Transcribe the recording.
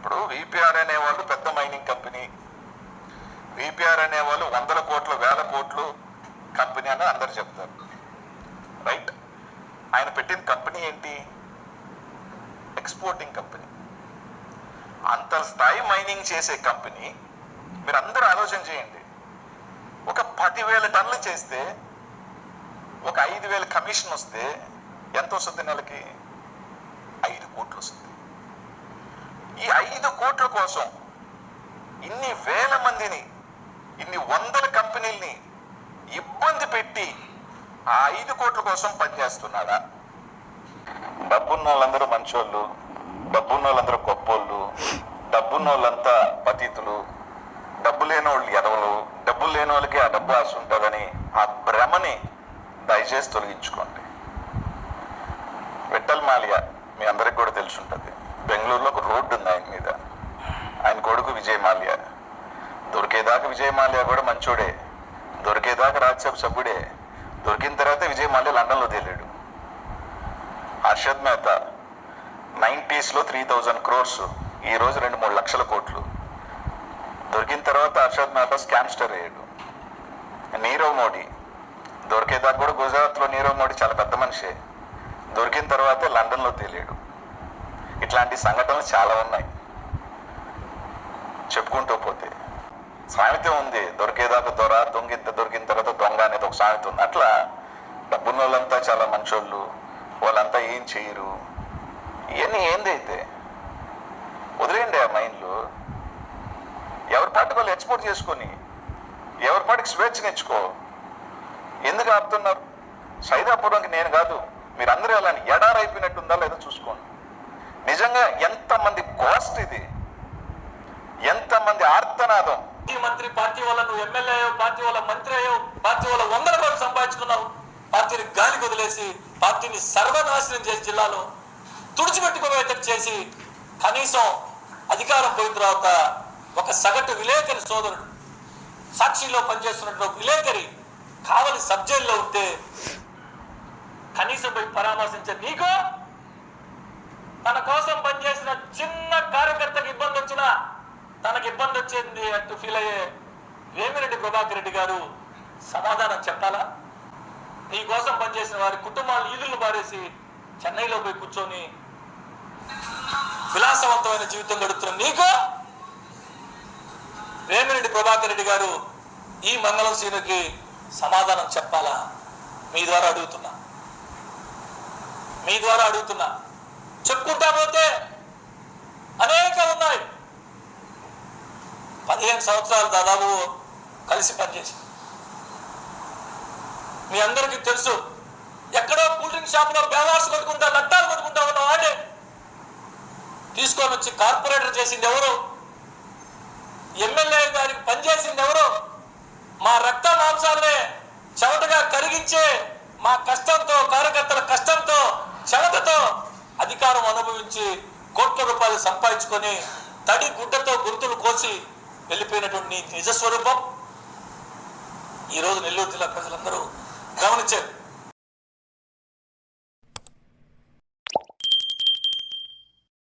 ఇప్పుడు విపిఆర్ అనేవాళ్ళు పెద్ద మైనింగ్ కంపెనీ విపిఆర్ అనేవాళ్ళు వందల కోట్లు వేల కోట్లు కంపెనీ అని అందరు చెప్తారు. రైట్ ఆయన పెట్టిన కంపెనీ ఏంటి? ఎక్స్పోర్టింగ్ కంపెనీ అంత స్థాయి మైనింగ్ చేసే కంపెనీ మీరు అందరూ ఆలోచన చేయండి. ఒక పదివేల టన్నులు చేస్తే ఒక ఐదు వేల కమిషన్ వస్తే ఎంత వస్తుంది నెలకి? ఐదు కోట్లు వస్తుంది. ఈ ఐదు కోట్ల కోసం ఇన్ని వేల మందిని ఇన్ని వందల కంపెనీల్ని ఇబ్బంది పెట్టి ఆ ఐదు కోట్ల కోసం పనిచేస్తున్నాడా డబ్బున్న వాళ్ళందరూ మంచోళ్ళు డబ్బున్న వాళ్ళందరూ గొప్పోళ్ళు డబ్బున్న వాళ్ళంతా పతితులు డబ్బు లేని వాళ్ళు ఎదవలు డబ్బు లేని వాళ్ళకి ఆ డబ్బు ఆశ ఉంటుందని ఆ భ్రమని దయచేసి తొలగించుకోండి. విఠల్ మాలియా మీ అందరికి కూడా తెలిసి ఉంటుంది. బెంగళూరులో ఒక రోడ్డు ఉంది ఆయన మీద. ఆయన కొడుకు విజయ్ మాల్యా దొరికేదాకా విజయ్ మాల్యా కూడా మంచోడే. దొరికేదాకా రాజ్యసభ సభ్యుడే. దొరికిన తర్వాత విజయ్ మాల్యా లండన్లో తేలాడు. హర్షద్ మెహతా నైంటీస్లో త్రీ థౌజండ్ క్రోర్స్ ఈ రోజు రెండు మూడు లక్షల కోట్లు. దొరికిన తర్వాత హర్షద్ మెహతా స్కామ్స్టర్ అయ్యాడు. నీరవ్ మోడీ. దొరికేదాకా కూడా గుజరాత్లో నీరవ్ మోడీ చాలా పెద్ద మనిషే. దొరికిన తర్వాతే లండన్లో తేలాడు. ఇట్లాంటి సంఘటనలు చాలా ఉన్నాయి. చెప్పుకుంటూ పోతే. సామెత ఉంది దొరికేదాకా దొర దొంగిత దొరికిన తర్వాత దొంగ అనేది ఒక సామెత ఉంది. అట్లా డబ్బున్న వాళ్ళంతా చాలా మంచోళ్ళు వాళ్ళంతా ఏం చేయరు. ఇవన్నీ ఏందైతే వదిలేయండి ఆ మైండ్లు. ఎవరి పాటికి వాళ్ళు ఎక్స్పోర్ట్ చేసుకొని ఎవరి పాటికి స్వేచ్ఛనిచ్చుకో ఎందుకు ఆపుతున్నారు? సైదాపురంకి నేను కాదు. మీరందరూ వెళ్ళండి ఎడారైపోయినట్టుందా లేదో చూసుకోండి. నిజంగా ఎంతమంది కాస్ట్ ఇది? ఎంతమంది ఆర్తనాదం? ఈ మంత్రి పార్టీ వల్ల నువ్వు ఎమ్మెల్యే అయ్యో పార్టీ వల్ల మంత్రి అయ్యో పార్టీ వల్ల వందల కోట్లు సంపాదించుకున్నావు. పార్టీని గాలికి వదిలేసి పార్టీని సర్వనాశనం చేసి జిల్లాలో తుడిచిపెట్టుకోవేటట్టు చేసి కనీసం అధికారం పోయిన తర్వాత ఒక సగటు విలేకరి సోదరుడు సాక్షిలో పనిచేస్తున్నట్టు విలేకరి కావలి సబ్ ఉంటే కనీసం పోయి పరామర్శించే నీకు ఇబ్బంది వచ్చింది అంటూ ఫీల్ అయ్యే వేమిరెడ్డి ప్రభాకర్ రెడ్డి గారు సమాధానం చెప్పాలా? నీ కోసం పనిచేసిన వారి కుటుంబాలు ఈదులు పారేసి చెన్నైలో పోయి కూర్చొని విలాసవంతమైన జీవితం గడుపుతున్న నీకు వేమిరెడ్డి ప్రభాకర్ రెడ్డి గారు ఈ మంగళం సీనుకి సమాధానం చెప్పాలా? మీ ద్వారా అడుగుతున్నా. మీ ద్వారా అడుగుతున్నా. చెప్పుకుంటా పోతే అనేక ఉన్నాయి. పదిహేను సంవత్సరాలు దాదాపు కలిసి పనిచేసి మీ అందరికీ తెలుసు ఎక్కడో కూల్ డ్రింక్ షాప్లో బేవార్స్ కొట్టుకుంటా లట్టాలు కొట్టుకుంటా ఉన్న వాడే తీసుకొని వచ్చి కార్పొరేటర్ చేసింది ఎవరు? ఎమ్మెల్యే గారికి పనిచేసింది ఎవరు? మా రక్త మాంసాలనే చెమటగా కరిగించే మా కష్టంతో కార్యకర్తల కష్టంతో చెమటతో అధికారం అనుభవించి కోట్ల రూపాయలు సంపాదించుకొని తడి గుడ్డతో గుర్తులు కోసి వెళ్ళిపోయినటువంటి నిజస్వరూపం నిజ స్వరూపం. ఈరోజు నెల్లూరు జిల్లా ప్రజలందరూ గమనించారు.